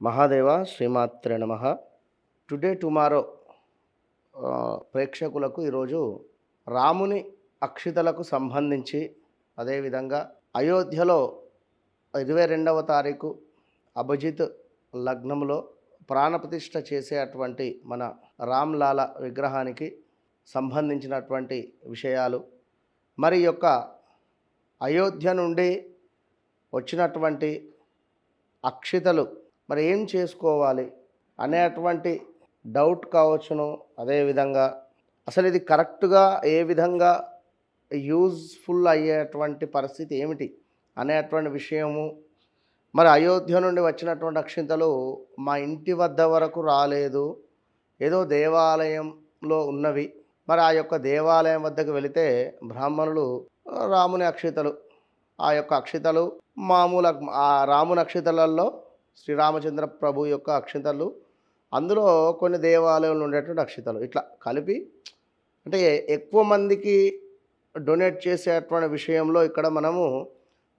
మహాదేవ శ్రీమాత్రే నమ. Today tomorrow ప్రేక్షకులకు ఈరోజు రాముని అక్షితలకు సంబంధించి అదేవిధంగా అయోధ్యలో ఇరవై రెండవ తారీఖు అభిజిత్ లగ్నంలో ప్రాణప్రతిష్ఠ చేసేటువంటి మన రామ్లాల విగ్రహానికి సంబంధించినటువంటి విషయాలు మరి యొక్క అయోధ్య నుండి వచ్చినటువంటి అక్షితలు మరి ఏం చేసుకోవాలి అనేటువంటి డౌట్ కావచ్చును అదేవిధంగా అసలు ఇది కరెక్ట్గా ఏ విధంగా యూజ్ఫుల్ అయ్యేటువంటి పరిస్థితి ఏమిటి అనేటువంటి విషయము. మరి అయోధ్య నుండి వచ్చినటువంటి అక్షింతలు మా ఇంటి వద్ద వరకు రాలేదు. ఏదో దేవాలయంలో ఉన్నవి. మరి ఆ యొక్క దేవాలయం వద్దకు వెళితే బ్రాహ్మణులు రాముని అక్షితలు. ఆ యొక్క అక్షితలు మామూలు ఆ రాముని అక్షితలలో శ్రీరామచంద్ర ప్రభు యొక్క అక్షింతలు. అందులో కొన్ని దేవాలయంలో ఉండేటువంటి అక్షితలు. ఇట్లా కలిపి అంటే ఎక్కువ మందికి డొనేట్ చేసేటువంటి విషయంలో ఇక్కడ మనము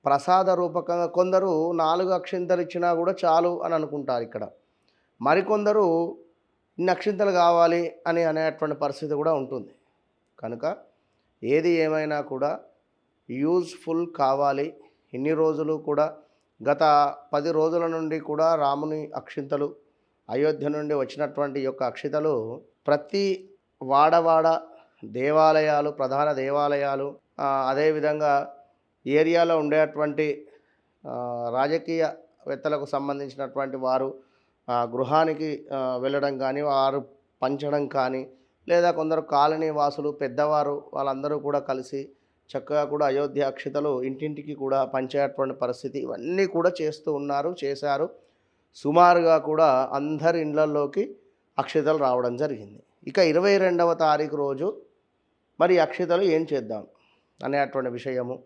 ప్రసాద రూపకంగా కొందరు నాలుగు అక్షింతలు ఇచ్చినా కూడా చాలు అని అనుకుంటారు ఇక్కడ. మరికొందరు ఇన్ని అక్షింతలు కావాలి అని అనేటువంటి పరిస్థితి కూడా ఉంటుంది. కనుక ఏది ఏమైనా కూడా యూజ్ఫుల్ కావాలి. ఇన్ని రోజులు కూడా గత పది రోజుల నుండి కూడా రాముని అక్షింతలు అయోధ్య నుండి వచ్చినటువంటి యొక్క అక్షితలు ప్రతి వాడవాడ దేవాలయాలు ప్రధాన దేవాలయాలు అదేవిధంగా ఏరియాలో ఉండేటువంటి రాజకీయవేత్తలకు సంబంధించినటువంటి వారు గృహానికి వెళ్ళడం కానీ వారు పంచడం కానీ లేదా కొందరు కాలనీ వాసులు పెద్దవారు వాళ్ళందరూ కూడా కలిసి చక్కగా కూడా అయోధ్య అక్షితలు ఇంటింటికి కూడా పంచేటువంటి పరిస్థితి ఇవన్నీ కూడా చేస్తూ ఉన్నారు చేశారు. సుమారుగా కూడా అందరి ఇండ్లలోకి అక్షితలు రావడం జరిగింది. ఇక ఇరవై రెండవ తారీఖు రోజు మరి అక్షితలు ఏం చేద్దాం అనేటువంటి విషయము.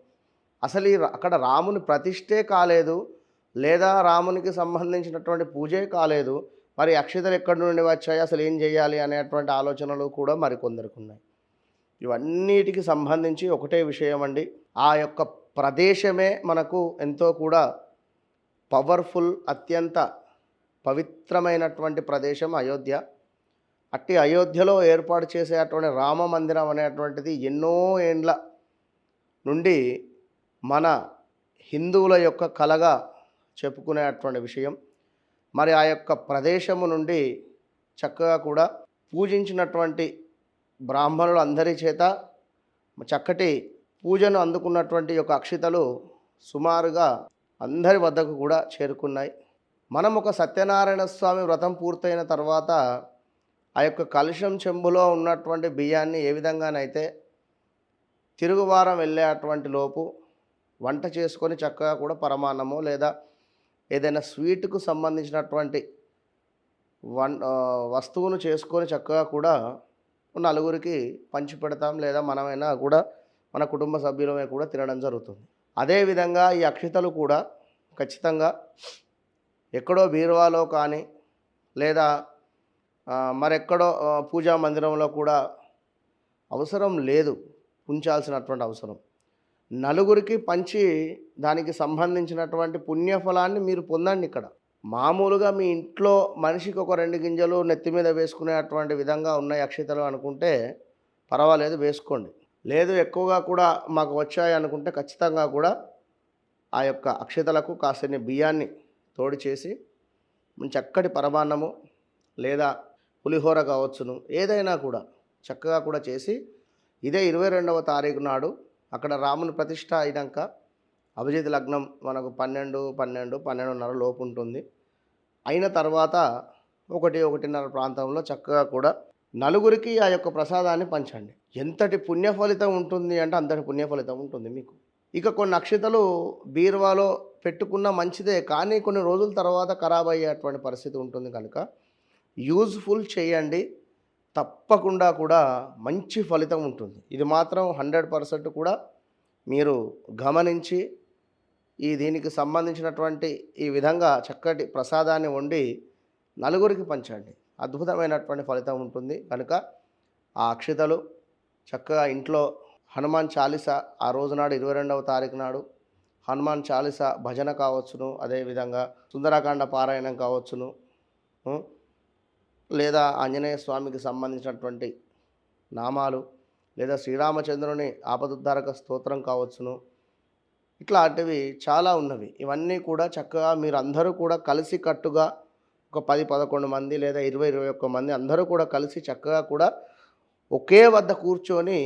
అసలు ఈ రా- అక్కడ రాముని ప్రతిష్టే కాలేదు లేదా రామునికి సంబంధించినటువంటి పూజే కాలేదు మరి అక్షితలు ఎక్కడి నుండి వచ్చాయి అసలు ఏం చేయాలి అనేటువంటి ఆలోచనలు కూడా మరికొందరికి ఉన్నాయి. ఇవన్నిటికి సంబంధించి ఒకటే విషయం అండి. ఆ యొక్క ప్రదేశమే మనకు ఎంతో కూడా పవర్ఫుల్ అత్యంత పవిత్రమైనటువంటి ప్రదేశం అయోధ్య. అట్టి అయోధ్యలో ఏర్పాటు చేసేటువంటి రామ మందిరం అనేటువంటిది ఎన్నో ఏండ్ల నుండి మన హిందువుల యొక్క కలగా చెప్పుకునేటువంటి విషయం. మరి ఆ యొక్క ప్రదేశము నుండి చక్కగా కూడా పూజించినటువంటి బ్రాహ్మణులు అందరి చేత చక్కటి పూజను అందుకున్నటువంటి యొక్క అక్షితలు సుమారుగా అందరి వద్దకు కూడా చేరుకున్నాయి. మనం ఒక సత్యనారాయణ స్వామి వ్రతం పూర్తయిన తర్వాత ఆ యొక్క కలుషం చెంబులో ఉన్నటువంటి బియ్యాన్ని ఏ విధంగానైతే తిరుగువారం వెళ్ళేటువంటి లోపు వంట చేసుకొని చక్కగా కూడా పరమాన్నము లేదా ఏదైనా స్వీట్కు సంబంధించినటువంటి వన్ వస్తువును చేసుకొని చక్కగా కూడా నలుగురికి పంచి పెడతాం లేదా మనమైనా కూడా మన కుటుంబ సభ్యులమే కూడా తినడం జరుగుతుంది. అదేవిధంగా ఈ అక్షితలు కూడా ఖచ్చితంగా ఎక్కడో బీరువాలో కానీ లేదా మరెక్కడో పూజా మందిరంలో కూడా అవసరం లేదు ఉంచాల్సినటువంటి అవసరం. నలుగురికి పంచి దానికి సంబంధించినటువంటి పుణ్యఫలాన్ని మీరు పొందండి ఇక్కడ. మామూలుగా మీ ఇంట్లో మనిషికి ఒక రెండు గింజలు నెత్తి మీద వేసుకునేటువంటి విధంగా ఉన్నాయి అక్షితలు అనుకుంటే పర్వాలేదు వేసుకోండి. లేదు ఎక్కువగా కూడా మాకు వచ్చాయి అనుకుంటే ఖచ్చితంగా కూడా ఆ యొక్క అక్షతలకు కాసిన బియ్యాన్ని తోడు చేసి చక్కటి పరమాన్నము లేదా పులిహోర కావచ్చును ఏదైనా కూడా చక్కగా కూడా చేసి ఇదే ఇరవై రెండవ తారీఖు నాడు అక్కడ రాముని ప్రతిష్ట అయినాక అభిజిత్ లగ్నం మనకు పన్నెండు పన్నెండు పన్నెండున్నర లోపు ఉంటుంది. అయిన తర్వాత ఒకటి ఒకటిన్నర ప్రాంతంలో చక్కగా కూడా నలుగురికి ఆ యొక్క ప్రసాదాన్ని పంచండి. ఎంతటి పుణ్య ఫలితం ఉంటుంది అంటే అంతటి పుణ్య ఫలితం ఉంటుంది మీకు. ఇక కొన్ని అక్షితలు బీరువాలో పెట్టుకున్న మంచిదే కానీ కొన్ని రోజుల తర్వాత ఖరాబ్ అయ్యేటువంటి పరిస్థితి ఉంటుంది కనుక యూజ్ఫుల్ చేయండి. తప్పకుండా కూడా మంచి ఫలితం ఉంటుంది. ఇది మాత్రం హండ్రెడ్ పర్సెంట్ కూడా మీరు గమనించి ఈ దీనికి సంబంధించినటువంటి ఈ విధంగా చక్కటి ప్రసాదాన్ని వండి నలుగురికి పంచండి. అద్భుతమైనటువంటి ఫలితం ఉంటుంది. కనుక ఆ అక్షితలు చక్కగా ఇంట్లో హనుమాన్ చాలీస ఆ రోజు నాడు ఇరవై రెండవ తారీఖు నాడు హనుమాన్ చాలీస భజన కావచ్చును. అదేవిధంగా సుందరకాండ పారాయణం కావచ్చును. లేదా ఆంజనేయ స్వామికి సంబంధించినటువంటి నామాలు లేదా శ్రీరామచంద్రుని ఆపదుద్ధారక స్తోత్రం కావచ్చును. ఇట్లాంటివి చాలా ఉన్నవి. ఇవన్నీ కూడా చక్కగా మీరు అందరూ కూడా కలిసి కట్టుగా ఒక పది పదకొండు మంది లేదా ఇరవై ఇరవై ఒక్క మంది అందరూ కూడా కలిసి చక్కగా కూడా ఒకే వద్ద కూర్చొని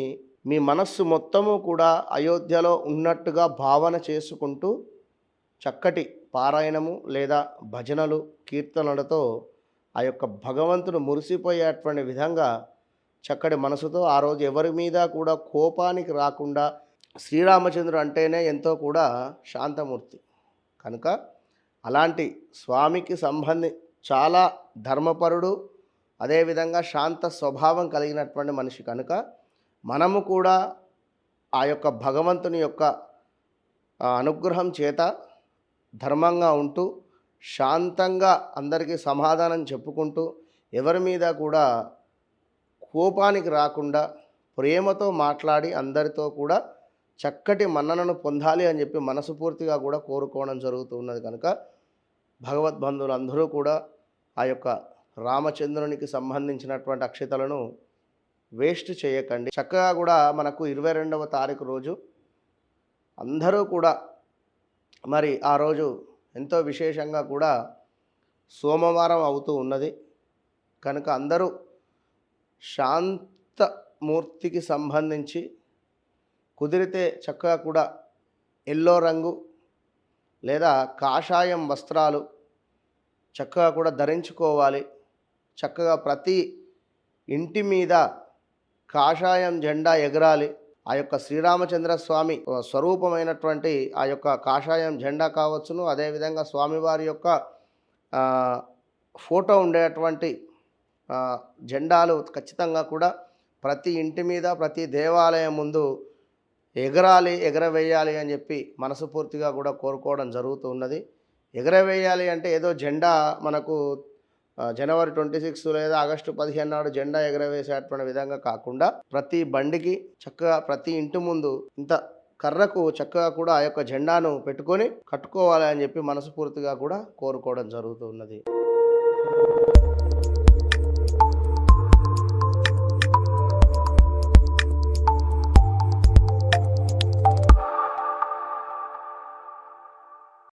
మీ మనస్సు మొత్తము కూడా అయోధ్యలో ఉన్నట్టుగా భావన చేసుకుంటూ చక్కటి పారాయణము లేదా భజనలు కీర్తనలతో ఆ యొక్క భగవంతుడు మురిసిపోయేటువంటి విధంగా చక్కటి మనసుతో ఆ రోజు ఎవరి మీద కూడా కోపానికి రాకుండా శ్రీరామచంద్రుడు అంటేనే ఎంతో కూడా శాంతమూర్తి. కనుక అలాంటి స్వామికి సంబంధి చాలా ధర్మపరుడు అదేవిధంగా శాంత స్వభావం కలిగినటువంటి మనిషి కనుక మనము కూడా ఆ యొక్క భగవంతుని యొక్క అనుగ్రహం చేత ధర్మంగా ఉంటూ శాంతంగా అందరికీ సమాధానం చెప్పుకుంటూ ఎవరి మీద కూడా కోపానికి రాకుండా ప్రేమతో మాట్లాడి అందరితో కూడా చక్కటి మన్ననను పొందాలి అని చెప్పి మనసుపూర్తిగా కూడా కోరుకోవడం జరుగుతున్నది కనుక భగవద్బంధువులు అందరూ కూడా ఆ యొక్క రామచంద్రునికి సంబంధించినటువంటి అక్షతలను వేస్ట్ చేయకండి. చక్కగా కూడా మనకు ఇరవై రెండవ తారీఖు రోజు అందరూ కూడా మరి ఆ రోజు ఎంతో విశేషంగా కూడా సోమవారం అవుతూ ఉన్నది. కనుక అందరూ శాంతమూర్తికి సంబంధించి కుదిరితే చక్కగా కూడా ఎల్లో రంగు లేదా కాషాయం వస్త్రాలు చక్కగా కూడా ధరించుకోవాలి. చక్కగా ప్రతి ఇంటి మీద కాషాయం జెండా ఎగరాలి. ఆ యొక్క శ్రీరామచంద్ర స్వామి స్వరూపమైనటువంటి ఆ యొక్క కాషాయం జెండా కావచ్చును. అదేవిధంగా స్వామివారి యొక్క ఫోటో ఉండేటువంటి జెండాలు ఖచ్చితంగా కూడా ప్రతి ఇంటి మీద ప్రతి దేవాలయం ముందు ఎగరాలి ఎగరవేయాలి అని చెప్పి మనసుపూర్తిగా కూడా కోరుకోవడం జరుగుతూ ఉన్నది. ఎగరవేయాలి అంటే ఏదో జెండా మనకు జనవరి ట్వంటీ సిక్స్ లేదా ఆగస్టు పదిహేను నాడు జెండా ఎగరవేసేటువంటి విధంగా కాకుండా ప్రతి బండికి చక్కగా ప్రతి ఇంటి ముందు ఇంత కర్రకు చక్కగా కూడా ఆ యొక్క జెండాను పెట్టుకొని కట్టుకోవాలి అని చెప్పి మనసుపూర్తిగా కూడా కోరుకోవడం జరుగుతూ ఉన్నది.